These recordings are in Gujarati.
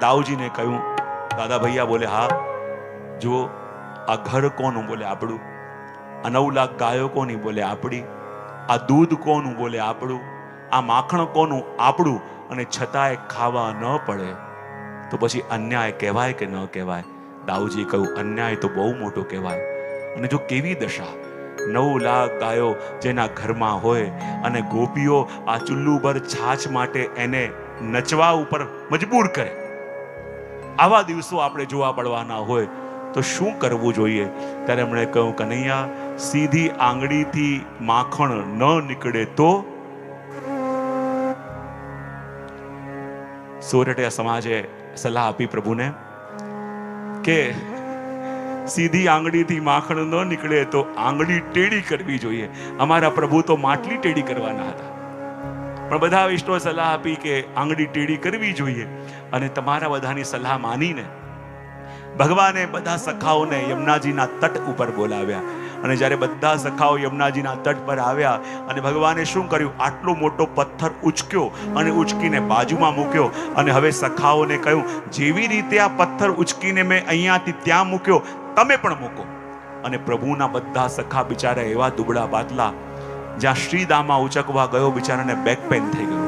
દાઉજીને કહ્યું, દાદા ભૈયા, બોલે, હા, જુઓ, આ ઘર કોનું, બોલે, આપણું. આ નવ લાખ ગાયો કોની બોલે, આપણી. આ દૂધ કોનું, બોલે, આપણું. આ માખણ કોનું, આપણું. અને છતાંય ખાવા ન પડે. તો પછી અન્યાય કહેવાય કે ન કહેવાય? દાઉજી કહ્યું, અન્યાય તો બહુ મોટો કહેવાય. અને જો કેવી દશા? નવ લાખ ગાયો જેના ઘરમાં હોય અને ગોપીઓ આ ચુલ્લુ પર છાછ માટે એને નચવા ઉપર મજબૂર કરે. આવા દિવસો આપણે જોવા પડવાના હોય, તો શું કરવું જોઈએ? ત્યારે એમણે કહ્યું કનૈયા સીધી આંગળીથી માખણ ન નીકળે તો? સોરઠિયા સમાજે સલાહ આપી પ્રભુને કે સીધી આંગળીથી માખણ ન નીકળે તો આંગળી ટેડી કરવી જોઈએ. અમારા પ્રભુ તો માટલી ટેડી કરવાના હતા. પણ બધા વિષ્ણુએ સલાહ આપી કે આંગળી ટેડી કરવી જોઈએ અને તમારા બધાની સલાહ માનીને ભગવાને બધા સખાઓને યમુનાજીના તટ ઉપર બોલાવ્યા. અને જ્યારે બધા સખાઓ યમુનાજીના તટ પર આવ્યા અને ભગવાને શું કર્યું? આટલો મોટો પથ્થર ઉચક્યો અને ઉચકીને બાજુમાં મૂક્યો અને હવે સખાઓને કહ્યું, જેવી રીતે આ પથ્થર ઉચકીને મેં અહીંયાથી ત્યાં મૂક્યો, તમે પણ મૂકો. અને પ્રભુના બધા સખા બિચારા એવા દુબળા પાતલા જ્યાં શ્રીદામાં ઉચકવા ગયો બિચારાને બેક પેન થઈ ગયું.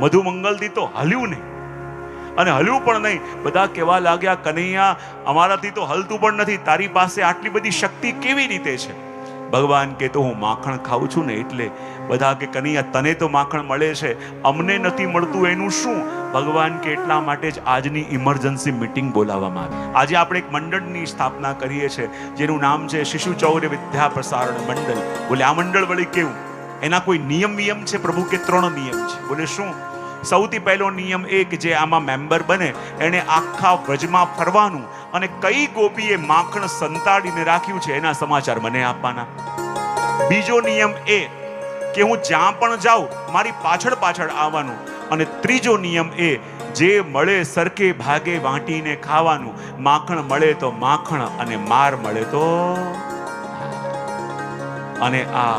મધુમંગલથી તો હલ્યું નહીં. અને હલ્યું પણ નહીં. બધા કહેવા લાગ્યા, કનૈયા, અમારાથી તો હલતું પણ નથી. તારી પાસે આટલી બધી શક્તિ કેવી રીતે છે? ભગવાન કે તો હું માખણ ખાઉં છું ને એટલે બધા કે, કનૈયા, તને તો માખણ મળે છે, અમને નથી મળતું, એનું શું? ભગવાન કે, એટલા માટે જ આજની ઇમરજન્સી મીટિંગ બોલાવવામાં આવી. આજે આપણે એક મંડળની સ્થાપના કરીએ છીએ, જેનું નામ છે શિશુ ચૌર્ય વિદ્યા પ્રસારણ મંડળ. બોલે, આ મંડળ વળી કેવું? એના કોઈ નિયમ નિયમ છે? પ્રભુ કે ત્રણ નિયમ છે? બોલે, શું? સૌથી પહેલો નિયમ એ કે જે આમાં મેમ્બર બને, એને આખા વ્રજમાં ફરવાનું અને કઈ ગોપીએ માખણ સંતાડીને રાખ્યું છે એના સમાચાર મને આપવાના. બીજો નિયમ એ કે હું જ્યાં પણ જાઉં, મારી પાછળ પાછળ આવવાનું અને ત્રીજો નિયમ એ જે મળે સરખે ભાગે વાંટીને ખાવાનું, માખણ મળે તો માખણ અને માર મળે તો અને આ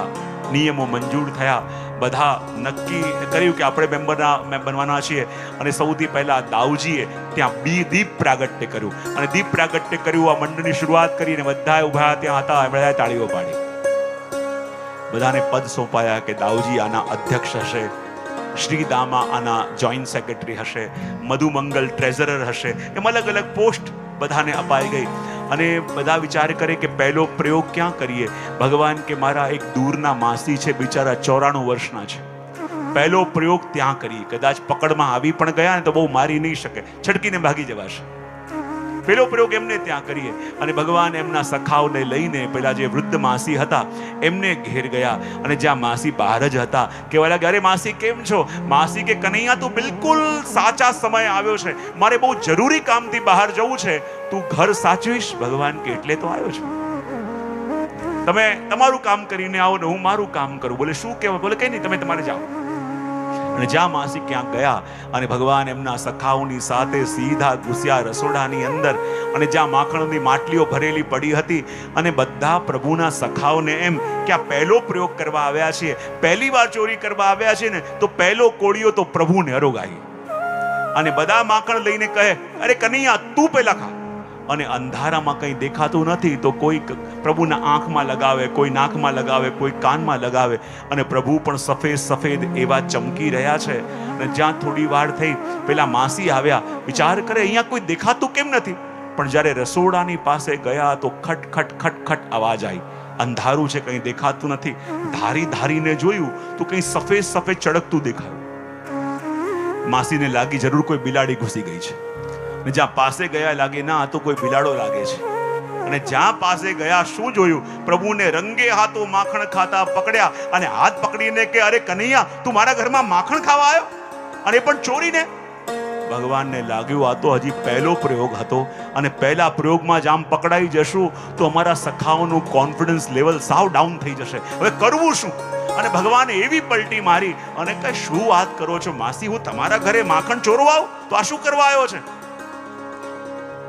નિયમો મંજૂર થયા. બધા નક્કી કર્યું કે આપણે મેમ્બરના બનવાના છીએ. અને સૌથી પહેલા દાઉજીએ ત્યાં બી દીપ પ્રાગટ્ય કર્યું. અને દીપ પ્રાગટ્ય કર્યું, આ મંડળની શરૂઆત કરીને બધાએ ઊભા ત્યાં હતા બધા તાળીઓ પાડી. બધાને પદ સોંપાયા કે દાઉજી આના અધ્યક્ષ હશે શ્રી દામા આના જોઈન્ટ સેક્રેટરી હશે, મધુમંગલ ટ્રેઝરર હશે, એમ અલગ અલગ પોસ્ટ બધાને અપાઈ ગઈ. અને બધા વિચાર કરે કે પહેલો પ્રયોગ ક્યાં કરીએ? ભગવાન કે મારા એક દૂરના માસી છે, બિચારા ચોરાણું વર્ષના છે. પહેલો પ્રયોગ ત્યાં કરીએ. કદાચ પકડમાં આવી પણ ગયા ને તો બહુ મારી નહીં શકે. છટકીને ભાગી જવાશે. પેલો પ્રયોગ એમને ત્યાં કરીએ? અને ભગવાન એમના સખાઓને લઈને પેલા જે વૃદ્ધ માસી હતા, એમને ઘેર ગયા અને જ્યાં માસી બહાર જ હતા, કહેવા લાગ્યા, અરે માસી, કેમ છો? માસી કે કનૈયા, તું બિલકુલ સાચા સમય આવ્યો છે. મારે બહુ જરૂરી કામથી બહાર જવું છે. તું ઘર સાચવીશ? ભગવાન કે, એટલે તો આવ્યો છું. તમે તમારું કામ કરીને આવો ને હું મારું કામ કરું. બોલે, શું કહેવાય બોલે, કઈ નહીં, તમે તમારે જાઓ. અને જ્યાં માસી ક્યાં ગયા અને ભગવાન એમના સખાઓની સાથે સીધા ઘૂસ્યા રસોડાની અંદર અને જ્યાં માખણની માટલીઓ ભરેલી પડી હતી અને બધા પ્રભુના સખાઓને એમ કે આ પહેલો પ્રયોગ કરવા આવ્યા છીએ પહેલી વાર ચોરી કરવા આવ્યા છે ને, તો પહેલો કોળીઓ તો પ્રભુને અરોગાઈ. અને બધા માખણ લઈને કહે, અરે કનૈયા, તું પહેલા ખા. અને અંધારામાં કંઈ દેખાતું નથી તો કોઈ પ્રભુના આંખમાં લગાવે, કોઈ નાકમાં લગાવે, કોઈ કાનમાં લગાવે અને પ્રભુ પણ સફેદ સફેદ એવા ચમકી રહ્યા છે. અને જ્યાં થોડી વાર થઈ, પેલા માસી આવ્યા, વિચાર કરે, અહીંયા કોઈ દેખાતું કેમ નથી? પણ જ્યારે રસોડાની પાસે ગયા તો ખટ ખટ ખટ ખટ અવાજ આવી અંધારું છે, કંઈ દેખાતું નથી. ધારી, ધારીને જોયું તો કંઈ સફેદ સફેદ ચળકતું દેખાયું. માસીને લાગી જરૂર કોઈ બિલાડી ઘૂસી ગઈ છે. અને જ્યાં પાસે ગયા લાગે, ના તો કોઈ બિલાડો લાગે છે. અને જ્યાં પાસે ગયા, શું જોયું? પ્રભુને રંગે હાથો માખણ ખાતા પકડ્યા અને હાથ પકડીને કે, અરે કનૈયા, તું મારા ઘરમાં માખણ ખાવા આવ્યો? અને પણ ચોરીને? ભગવાનને લાગ્યું, આ તો હજી પહેલો પ્રયોગ હતો અને પહેલા પ્રયોગમાં જ આમ પકડાઈ જશું, તો અમારા સખાઓનું કોન્ફિડન્સ લેવલ સાવ ડાઉન થઈ જશે. હવે કરવું શું? અને ભગવાને એવી પલટી મારી અને કઈ શું વાત કરો છો? માસી, હું તમારા ઘરે માખણ ચોરવા આવું? તો આ શું કરવા આવ્યો છે?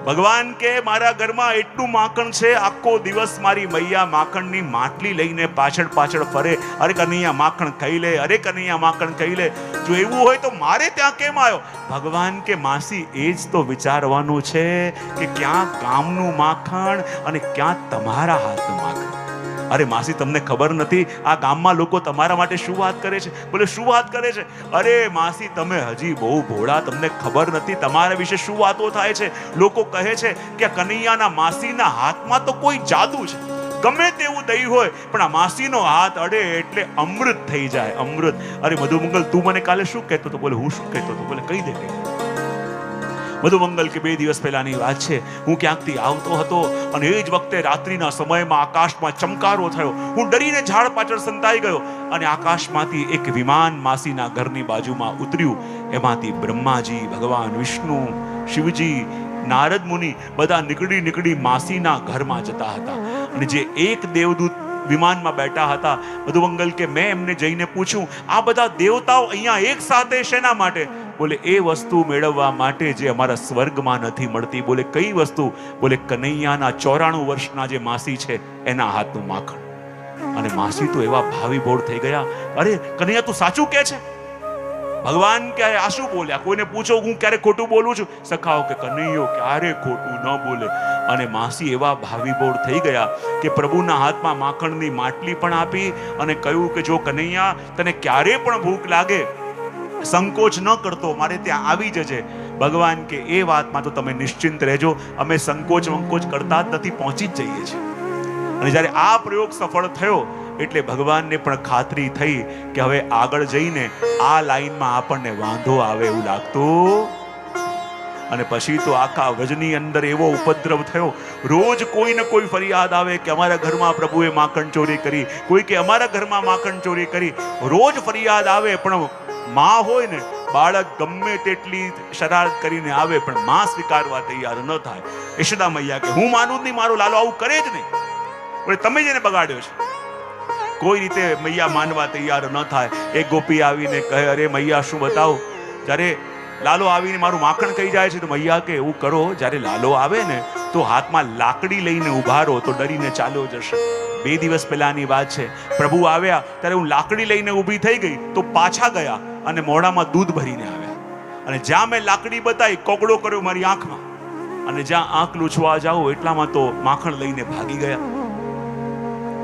ભગવાન કે મારા ઘરમાં એટલું માખણ છે, આખો દિવસ મારી મૈયા માખણની માટલી લઈને પાછળ પાછળ ફરે. અરે કનૈયા, માખણ ખાઈ લે, અરે કનૈયા, માખણ ખાઈ લે. જો એવું હોય તો મારે ત્યાં કેમ આવ્યો? ભગવાન કે માસી, એ જ તો વિચારવાનું છે કે ક્યાં ગામનું માખણ અને ક્યાં તમારા હાથનું માખણ. અરે માસી, તમને ખબર નથી, આ ગામમાં લોકો તમારા માટે શું વાત કરે છે? બોલે, શું વાત કરે છે? અરે માસી, તમે હજી બહુ ભોળા, તમને ખબર નથી તમારા વિશે શું વાતો થાય છે? લોકો કહે છે કે કનૈયાના માસીના હાથમાં તો કોઈ જાદુ છે. ગમે તેવું દહીં હોય, પણ આ માસીનો હાથ અડે એટલે અમૃત થઈ જાય, અમૃત. અરે મધુમંગલ, તું મને કાલે શું કહેતો હતો? બોલે, હું શું કહેતો હતો? બોલે, કહી દે, કહી મધુમંગલ કે બે દિવસ પહેલાની વાત છે. હું ક્યાંકથી આવતો હતો અને એ જ વખતે રાત્રિના સમયમાં આકાશમાં ચમકારો થયો. હું ડરીને ઝાડ પાછળ સંતાઈ ગયો અને આકાશમાંથી એક વિમાન માસીના ઘરની બાજુમાં ઉતર્યું. એમાંથી બ્રહ્માજી, ભગવાન વિષ્ણુ, શિવજી, નારદ મુનિ બધા નીકળી નીકળી માસીના ઘરમાં જતા હતા. અને જે એક દેવદૂત વિમાનમાં બેઠા હતા, મધુમંગલ કે મેં એમને જઈને પૂછ્યું, આ બધા દેવતાઓ અહીંયા એક સાથે શેના માટે? બોલે, એ વસ્તુ મેળવવા માટે જે અમારા સ્વર્ગમાં નથી મળતી. બોલે, કઈ વસ્તુ? બોલે, કનૈયાના ચોરાણું વર્ષના જે માસી છે, એના હાથનું માખણ. અને માસી તો એવા ભાવીભોળ થઈ ગયા, અરે, કનૈયા, તું સાચું કે છે? ભગવાન ક્યારે આ શું બોલ્યા? કોઈને પૂછો, હું ક્યારે ખોટું બોલું છું? સખાઓ, કે કનૈયો ક્યારે ખોટું ન બોલે. અને માસી એવા ભાવીભોળ થઈ ગયા કે પ્રભુના હાથમાં માખણની માટલી પણ આપી અને કહ્યું કે, જો કનૈયા, તને ક્યારે પણ ભૂખ લાગે સંકોચ ન કરતો, મારે ત્યાં આવી જજે. ભગવાન કે, એ વાતમાં તો તમે નિશ્ચિંત રહેજો, અમે સંકોચ વંકોચ કરતા જ નથી, પહોંચી જ જઈએ છીએ. અને જ્યારે આ પ્રયોગ સફળ થયો, એટલે ભગવાનને પણ ખાતરી થઈ કે હવે આગળ જઈને આ લાઈનમાં આપણને વાંધો આવે એવું લાગતું. અને પછી તો આખા વજની અંદર એવો ઉપદ્રવ થયો. રોજ કોઈ ને કોઈ ફરિયાદ આવે કે અમારા ઘરમાં પ્રભુએ માખણ ચોરી કરી, કોઈ કે અમારા ઘરમાં માખણ ચોરી કરી. રોજ ફરિયાદ આવે, પણ માં હોય ને, બાળક ગમે તેટલી શરારત કરીને આવે, પણ માં સ્વીકારવા તૈયાર ન થાય. યશોદા મૈયા કે, હું માનું જ નહીં, મારો લાલો આવું કરે જ નહીં. પણ તમે જ એને બગાડ્યો છે. કોઈ રીતે મૈયા માનવા તૈયાર ન થાય. એક ગોપી આવીને કહે, અરે મૈયા, શું બતાવો? જ્યારે લાલો આવીને મારું માખણ કહી જાય છે, તો મૈયા કે, એવું કરો, જ્યારે લાલો આવે ને, તો હાથમાં લાકડી લઈને ઊભા રહો, તો ડરીને ચાલ્યો જશે. બે દિવસ પહેલાની વાત છે. પ્રભુ આવ્યા, ત્યારે હું લાકડી લઈને ઊભી થઈ ગઈ, તો પાછા ગયા અને મોઢામાં દૂધ ભરીને આવ્યા. અને જ્યાં મેં લાકડી બતાવી કોગડો કર્યો મારી આંખમાં. અને જ્યાં આંખ લૂછવા જાઉં, એટલામાં તો માખણ લઈને ભાગી ગયા.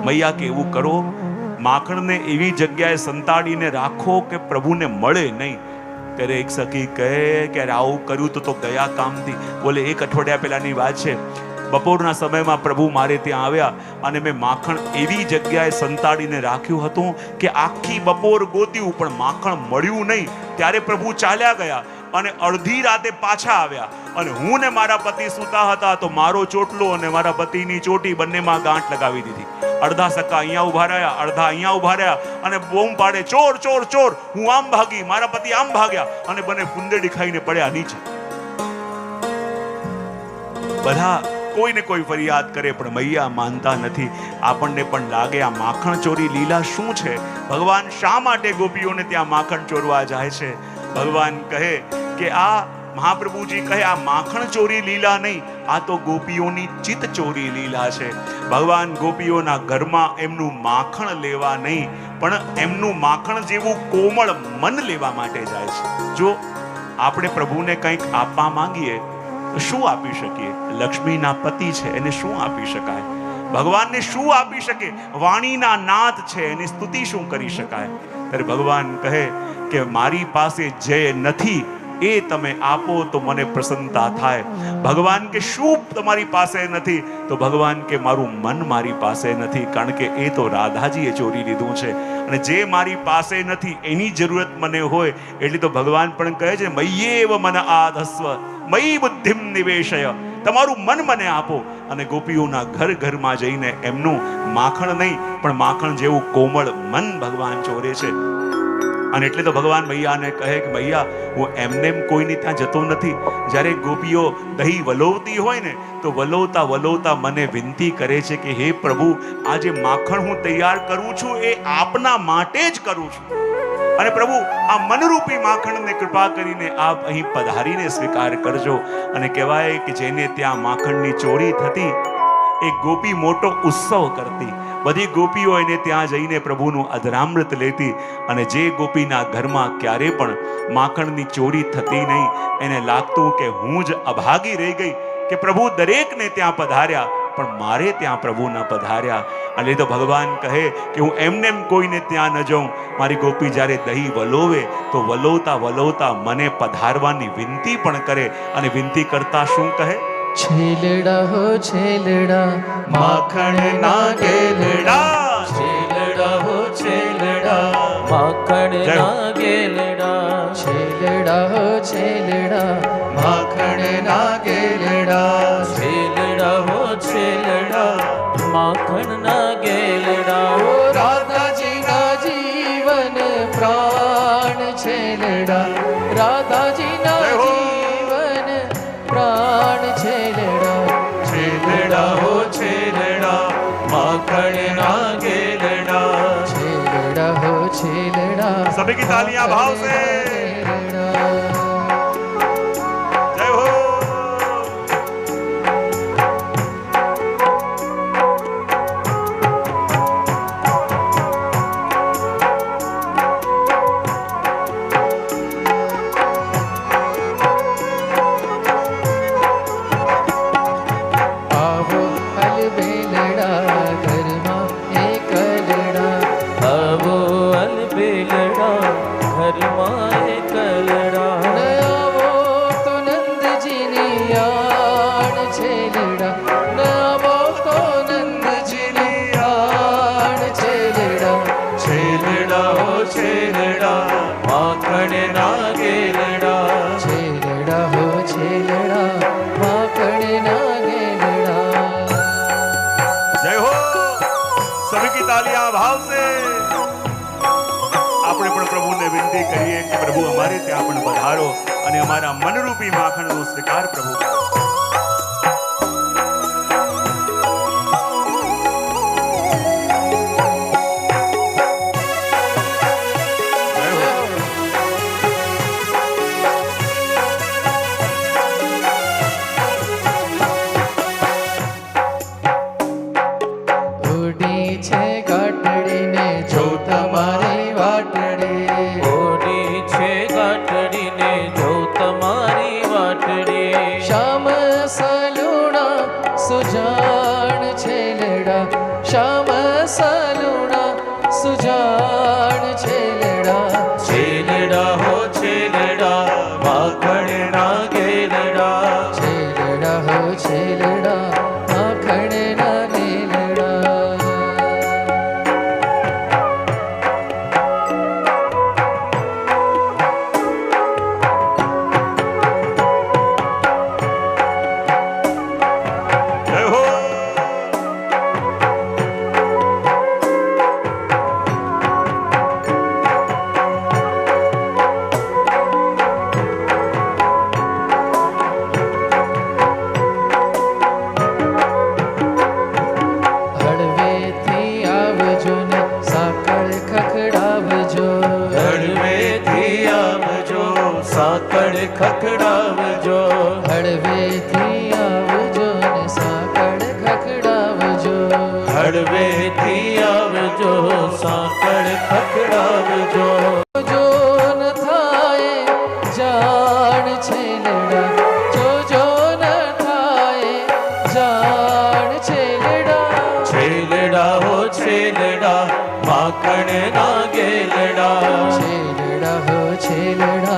મૈયા કે, એવું કરો, માખણને એવી જગ્યાએ સંતાડીને રાખો કે પ્રભુને મળે નહીં. ત્યારે એક સખી કહે કે આવું કર્યું તો તો ગયા કામથી. બોલે, એક અઠવાડિયા પહેલાની વાત છે. બપોરના સમયમાં પ્રભુ મારે ત્યાં આવ્યા અને મેં માખણ એવી જગ્યાએ સંતાડીને રાખ્યું હતું કે આખી બપોર ગોત્યું, પણ માખણ મળ્યું નહીં. ત્યારે પ્રભુ ચાલ્યા ગયા અને અડધી રાતે પાછા આવ્યા. અને હું ને મારા પતિ સૂતા હતા તો મારો ચોટલો અને મારા પતિની ચોટી બંનેમાં ગાંઠ લગાવી દીધી. અડધા સક્કા અહીંયા ઊભા રહ્યા, અડધા અહીંયા ઊભા રહ્યા અને બૂમ પાડે, ચોર ચોર ચોર, હું આમ ભાગી, મારા પતિ આમ ભાગ્યા. અને બંને ફુંદેડી ખાઈને પડ્યા નીચે. બધા કોઈને કોઈ ફરિયાદ કરે પણ મૈયા માનતા નથી. આપણને પણ લાગે આ માખણ ચોરી લીલા શું છે? ભગવાન શા માટે ગોપીઓને ત્યાં માખણ ચોરવા જાય છે? ભગવાન કહે કે આ મહાપ્રભુજી કહે, આ માખણ ચોરી લીલા નહીં, આ તો ગોપીઓની ચિત્ત ચોરી લીલા છે. ભગવાન ગોપીઓના ઘરમાં એમનું માખણ લેવા નહીં, પણ એમનું માખણ જેવું કોમળ મન લેવા માટે જાય છે. જો આપણે પ્રભુને કંઈક આપવા માંગીએ શું આપી શકીએ? લક્ષ્મીના પતિ છે, એને શું આપી શકાય? ભગવાનને શું આપી શકે વાણીના નાદ છે, એની સ્તુતિ શું કરી શકાય? ત્યારે ભગવાન કહે કે મારી પાસે જે નથી એ તમે આપો તો મને પ્રસન્નતા થાય. ભગવાન કે શું તમારી પાસે નથી, તો ભગવાન કે મારું મન મારી પાસે નથી, કારણ કે એ તો રાધાજીએ ચોરી લીધું છે. અને જે મારી પાસે નથી, એની જરૂરત મને હોય, એટલે તો ભગવાન પણ કહે છે મય્યેવ મન આધસ્વ મયી બુદ્ધિમ નિવેશય. તમારું મન મને આપો. અને ગોપીઓના ઘર ઘરમાં જઈને એમનું માખણ નહીં, પણ માખણ જેવું કોમળ મન ભગવાન ચોરે છે. અને એટલે તો ભગવાન મૈયાને કહે કે મૈયા, હું એમને એમ કોઈની ત્યાં જતો નથી. જ્યારે ગોપીઓ દહીં વલોવતી હોય ને, તો વલોવતા વલોવતા મને વિનંતી કરે છે કે હે પ્રભુ આ જે માખણ હું તૈયાર કરું છું, એ આપના માટે જ કરું છું. અને પ્રભુ, આ મનરૂપી માખણને કૃપા કરીને આપ અહીં પધારીને સ્વીકાર કરજો. અને કહેવાય કે જેને ત્યાં માખણની ચોરી થતી, એ ગોપી મોટો ઉત્સવ કરતી. બધી ગોપીઓ એને ત્યાં જઈને પ્રભુનું અધરામૃત લેતી અને જે ગોપીના ઘરમાં ક્યારે પણ માખણની ચોરી થતી નહીં, એને લાગતું કે હું જ અભાગી રહી ગઈ કે પ્રભુ દરેકને ત્યાં પધાર્યા, પણ મારે ત્યાં પ્રભુ ન પધાર્યા. અને તો ભગવાન કહે કે હું એમને એમ કોઈને ત્યાં ન જાઉં. મારી ગોપી જ્યારે દહીં વલોવે, તો વલોવતા વલોવતા મને પધારવાની વિનંતી પણ કરે. અને વિનંતી કરતા શું કહે? છેલડા હો છેલડા માખણ ના ગેલડા. છેલડા હો છેલડા માખણ. ના ગેલડા. છેલડા હો છેલડા માખણ ના ગેલડા. છેલડા હો છેલડા માખણ ના ना छेड़ना हो छेड़ना सभी की तालियां भाव से વિનંતી કરીએ કે, પ્રભુ, અમારે ત્યાં પણ વધારો અને અમારા મનરૂપી માખણનો સ્વીકાર પ્રભુ કરો.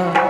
love.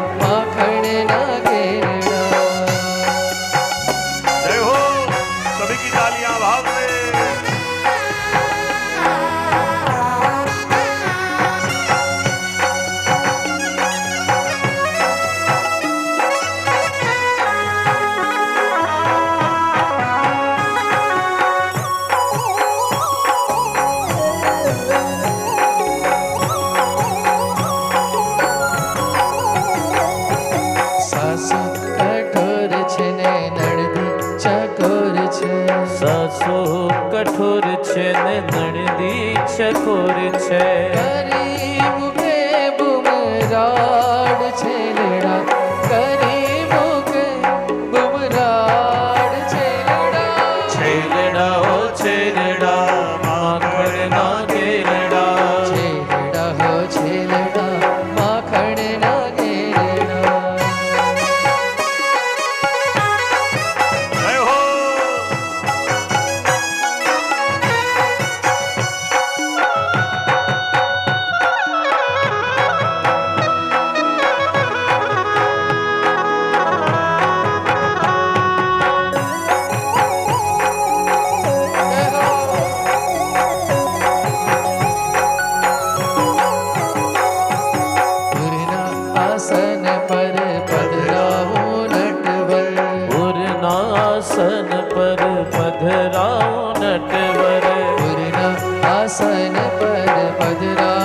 આસન પર પધરાવો નટવર પૂર્ણ આસન પર પધરાવો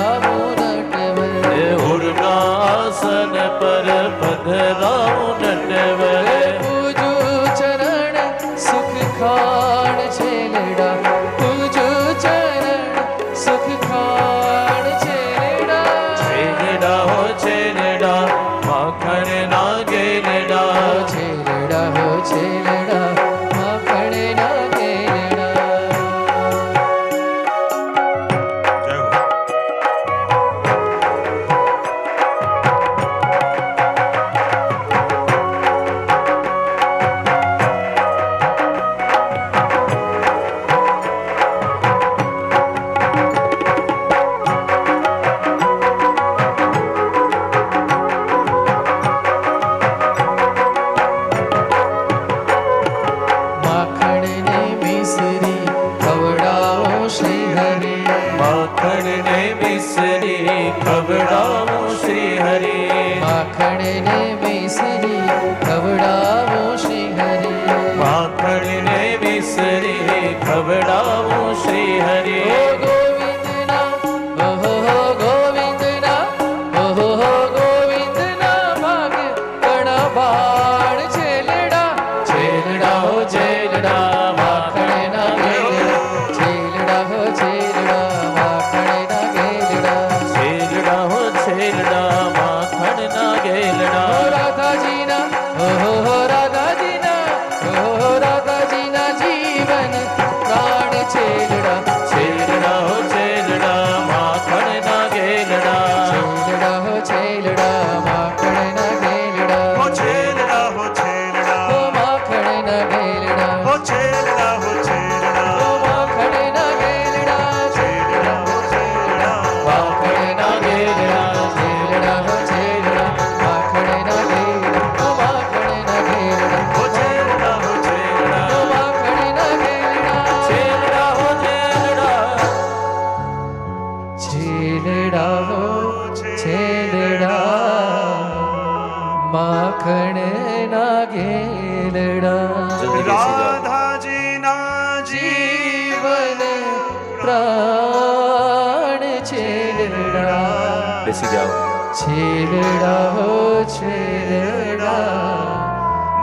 બેસી જાઓ. છેલડા હો છેલડા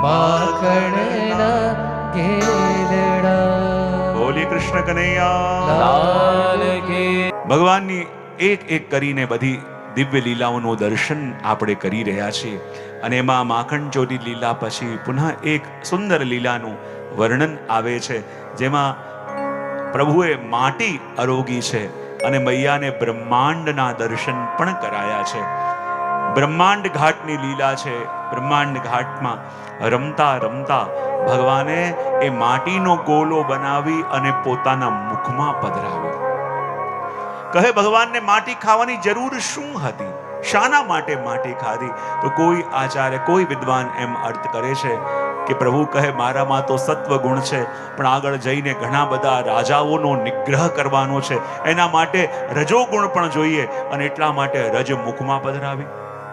માખણના બોલી કૃષ્ણ કનૈયા. લાલ કી ભગવાનની એક એક કરીને બધી દિવ્ય લીલાઓનું દર્શન આપણે કરી રહ્યા છીએ અને એમાં માખણ ચોરી લીલા પછી પુનઃ એક સુંદર લીલાનું વર્ણન આવે છે. જેમાં પ્રભુએ માટી આરોગી છે. અને મૈયાને બ્રહ્માંડના દર્શન પણ કરાયા છે. બ્રહ્માંડ ઘાટની લીલા છે. બ્રહ્માંડ ઘાટમાં રમતા રમતા ભગવાને એ માટીનો ગોલો બનાવી અને પોતાના મુખમાં પધરાવ્યો કહે, ભગવાનને માટી ખાવાની જરૂર શું હતી? શાના માટે માટી ખાધી? તો કોઈ આચાર્ય, કોઈ વિદ્વાન એમ અર્થ કરે છે કે પ્રભુ કહે, મારામાં તો સત્વ ગુણ છે, પણ આગળ જઈને ઘણા બધા રાજાઓનો નિગ્રહ કરવાનો છે. એના માટે રજોગુણ પણ જોઈએ અને એટલા માટે રજ મુખમાં પધરાવી.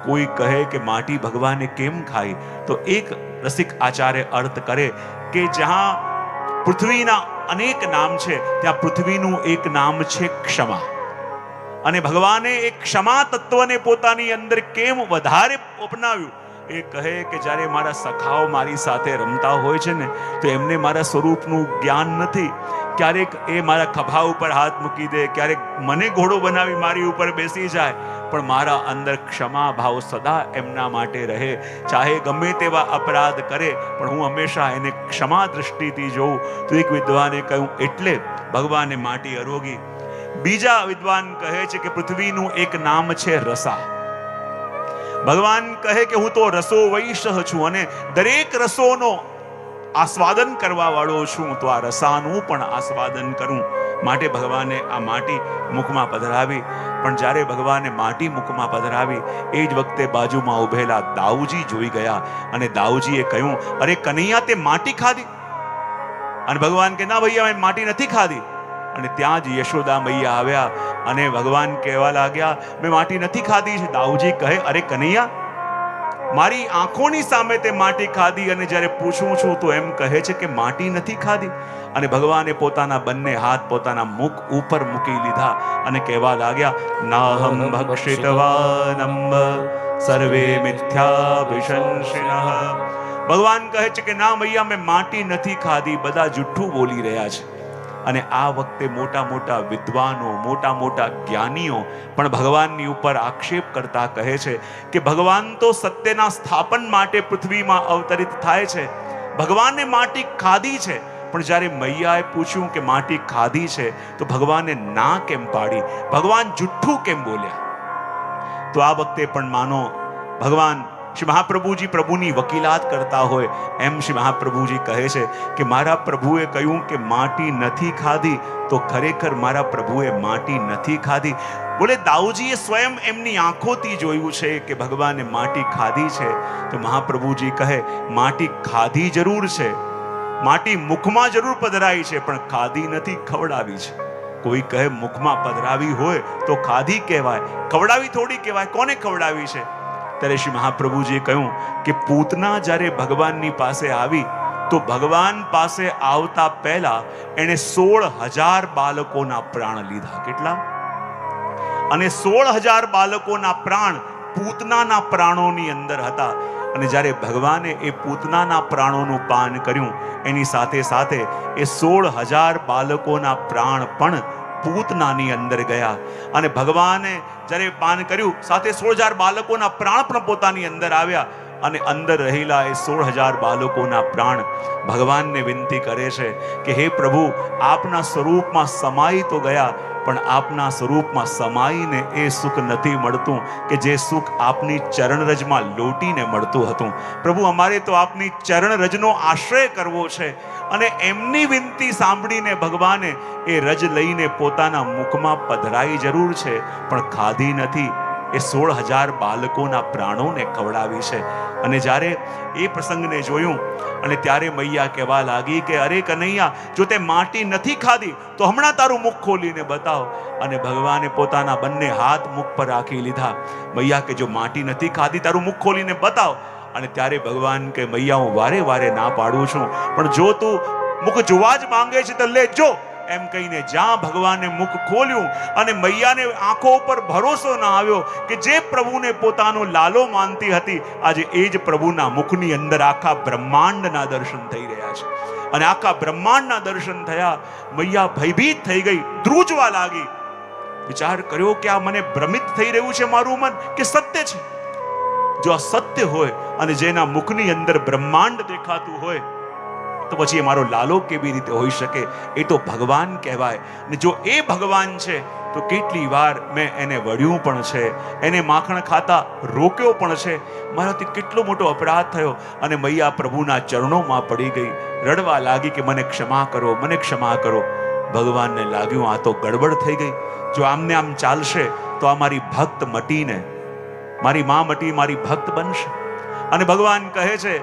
કોઈ કહે કે, માટી ભગવાને કેમ ખાઈ? તો એક રસિક આચાર્ય અર્થ કરે કે, જ્યાં પૃથ્વીના અનેક નામ છે, ત્યાં પૃથ્વીનું એક નામ છે ક્ષમા. અને ભગવાને એ ક્ષમા તત્વને પોતાની અંદર કેમ વધારે અપનાવ્યું? એ કહે કે જ્યારે મારા સખાઓ મારી સાથે રમતા હોય છે ને, તો એમને મારા સ્વરૂપનું જ્ઞાન નથી. ક્યારેક એ મારા ખભા ઉપર હાથ મૂકી દે, ક્યારેક મને ઘોડો બનાવી મારી ઉપર બેસી જાય, પણ મારા અંદર ક્ષમા ભાવ સદા એમના માટે રહે. ચાહે ગમે તેવા અપરાધ કરે, પણ હું હંમેશા એને ક્ષમા દૃષ્ટિથી જોઉં. તો એક વિદ્વાને કહ્યું, એટલે ભગવાને માટી અરોગી. બીજા વિદ્વાન કહે છે કે પૃથ્વીનું એક નામ છે રસા. ભગવાન કહે કે હું તો રસો વૈશ છું અને દરેક રસોનો આસ્વાદન કરવા વાળો છું. તો આ રસાનું પણ આસ્વાદન કરું. માટે ભગવાને આ માટી મુખમાં પધરાવી. પણ જ્યારે ભગવાને માટી મુખમાં પધરાવી, એ જ વખતે બાજુમાં ઉભેલા દાઉજી જોઈ ગયા અને દાઉજીએ કહ્યું, અરે કનૈયા, તે માટી ખાધી? અને ભગવાન કે, ના ભૈયા અમે માટી નથી ખાધી. અને ત્યાં જ યશોદા મૈયા આવ્યા અને ભગવાન કહેવા લાગ્યા મેં માટી નથી ખાધી. છે દાઉજી કહે અરે કનૈયા મારી આંખોની સામે તે માટી ખાધી અને જ્યારે પૂછું છું તો એમ કહે છે કે માટી નથી ખાધી. અને ભગવાને પોતાના બંને હાથ પોતાના મુખ ઉપર મૂકી લીધા અને કહેવા લાગ્યા નાહમ ભક્ષિતવાનંબ સર્વે મિથ્યા મિથ્યાભિશંસિનઃ ભગવાન કહે છે કે ના મૈયા મેં માટી નથી ખાધી બધા જુઠ્ઠું બોલી રહ્યા છે. અને આ વખતે મોટા મોટા વિદ્વાનો, મોટા મોટા જ્ઞાનીઓ પણ ભગવાનની ઉપર આક્ષેપ કરતા કહે છે કે ભગવાન તો સત્યના સ્થાપન માટે પૃથ્વીમાં અવતરિત થાય છે. ભગવાને માટી ખાધી છે. પણ જ્યારે મૈયાએ પૂછ્યું કે માટી ખાધી છે, તો ભગવાને ના કેમ પાડી? ભગવાન જુઠ્ઠું કેમ બોલ્યા? તો આ વખતે પણ માનો, ભગવાન શ્રી મહાપ્રભુજી પ્રભુની વકીલાત કરતા હોય, એમ શ્રી મહાપ્રભુજી કહે છે કે મારા પ્રભુએ કહ્યું કે માટી નથી ખાધી, તો ખરેખર મારા પ્રભુએ માટી નથી ખાધી. બોલે દાઉજીએ સ્વયં એમની આંખોથી જોયું છે કે ભગવાને માટી ખાધી છે. તો મહાપ્રભુજી કહે, માટી ખાધી જરૂર છે. માટી મુખમાં જરૂર પધરાઈ છે, પણ ખાધી નથી, ખવડાવી છે. કોઈ કહે, મુખમાં પધરાવી હોય તો ખાધી કહેવાય. ખવડાવી થોડી કહેવાય. કોને ખવડાવી છે? ત્યારે શ્રી મહાપ્રભુજીએ કહ્યું કે પૂતના જ્યારે ભગવાનની પાસે આવી, તો ભગવાન પાસે આવતા પહેલા એણે સોળ હજાર બાળકોના પ્રાણ લીધા. કેટલા? અને સોળ હજાર બાળકોના પ્રાણ પૂતનાના પ્રાણોની અંદર હતા. અને જ્યારે ભગવાને એ પૂતનાના પ્રાણોનું પાન કર્યું, એની સાથે સાથે એ સોળ હજાર બાળકોના પ્રાણ પણ પૂતનાની અંદર ગયા અને ભગવાને જ્યારે પાન કર્યું, સાથે સોળ હજાર બાળકોના પ્રાણ પણ પોતાની અંદર આવ્યા. અને અંદર રહેલા એ સોળ હજાર બાળકોના પ્રાણ ભગવાનને વિનંતી કરે છે કે હે પ્રભુ, આપના સ્વરૂપમાં સમાઈ તો ગયા, પણ આપના સ્વરૂપમાં સમાઈને એ સુખ નથી મળતું કે જે સુખ આપની ચરણરજમાં લોટીને મળતું હતું. પ્રભુ, અમારે તો આપની ચરણરજનો આશ્રય કરવો છે અને એમની વિનંતી સાંભળીને ભગવાને એ રજ લઈને પોતાના મુખમાં પધરાઈ જરૂર છે, પણ ખાધી નથી. એ સોળ હજાર બાળકોના પ્રાણોને ખવડાવી છે. અને જ્યારે એ પ્રસંગને જોયું, અને ત્યારે મૈયા કહેવા લાગી કે, અરે કનૈયા, જો તે માટી નથી ખાધી, તો હમણાં તારું મુખ ખોલીને બતાવ. અને ભગવાને પોતાના બંને હાથ મુખ પર રાખી લીધા. મૈયા કે, જો માટી નથી ખાધી, તારું મુખ ખોલીને બતાવ. અને ત્યારે ભગવાન કે, મૈયા, હું વારે વારે ના પાડું છું, પણ જો તું મુખ જોવા જ માંગે છે, તો લે, જો. એમ કહીને જ્યાં ભગવાને મુખ ખોલ્યું અને મૈયાને આંખો ઉપર ભરોસો ના આવ્યો કે જે પ્રભુને પોતાનો લાલો માનતી હતી, આજે એ જ પ્રભુના મુખની અંદર આખા બ્રહ્માંડના દર્શન થઈ રહ્યા છે. અને આખા બ્રહ્માંડના દર્શન થયા, મૈયા ભયભીત થઈ ગઈ, ધ્રુજવા લાગી. વિચાર કર્યો કે આ મને ભ્રમિત થઈ રહ્યું છે મારું મન, કે સત્ય છે? જો આ સત્ય હોય અને જેના મુખની અંદર બ્રહ્માંડ દેખાતું હોય તો પછી એ મારો લાલો કેવી રીતે હોઈ શકે? એ તો ભગવાન કહેવાય. ને જો એ ભગવાન છે, તો કેટલી વાર મેં એને વળ્યું પણ છે, એને માખણ ખાતા રોક્યો પણ છે. મારાથી કેટલો મોટો અપરાધ થયો અને મૈયા પ્રભુના ચરણોમાં પડી ગઈ. રડવા લાગી કે મને ક્ષમા કરો, મને ક્ષમા કરો. ભગવાનને લાગ્યું આ તો ગડબડ થઈ ગઈ. જો આમને આમ ચાલશે, તો આ મારી ભક્ત મટીને, મારી મા મટી મારી ભક્ત બનશે. અને ભગવાન કહે છે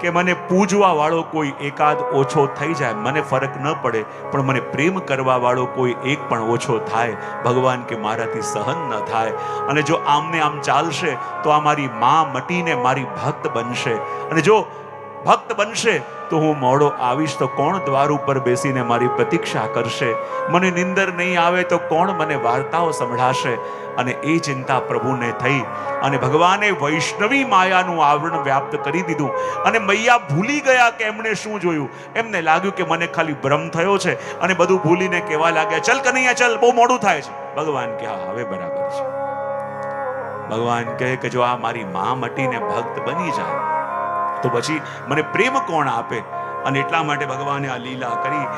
કે મને પૂજવા વાળો કોઈ એકાદ ઓછો થઈ જાય, મને ફરક ન પડે, પણ મને પ્રેમ કરવા વાળો કોઈ એક પણ ઓછો થાય, ભગવાન કે મારાથી સહન ન થાય. અને જો આમને આમ ચાલશે, તો આ મારી મા મટીને મારી ભક્ત બનશે. અને જો ભક્ત બનશે તો હું મોડો આવીશ તો કોણ દ્વાર ઉપર બેસીને મારી પ્રતીક્ષા કરશે? મને નિંદર નહીં આવે તો કોણ મને વાર્તાઓ સંભળાશે? અને એ ચિંતા પ્રભુને થઈ અને ભગવાને વૈષ્ણવી માયાનું આવરણ વ્યાપ્ત કરી દીધું અને મૈયા ભૂલી ગયા કે એમણે શું જોયું? એમને લાગ્યું કે મને ખાલી ભ્રમ થયો છે અને બધું ભૂલીને કહેવા લાગ્યા, ચલ કનૈયા, ચલ, બહુ મોડું થાય છે. ભગવાન કે, હા, હવે બરાબર છે. ભગવાન કહે કે, જો આ મારી મા મટીને ભક્ત બની જાય તો પછી મને પ્રેમ કોણ આપે? અને એટલા માટે ભગવાને આ લીલા કરી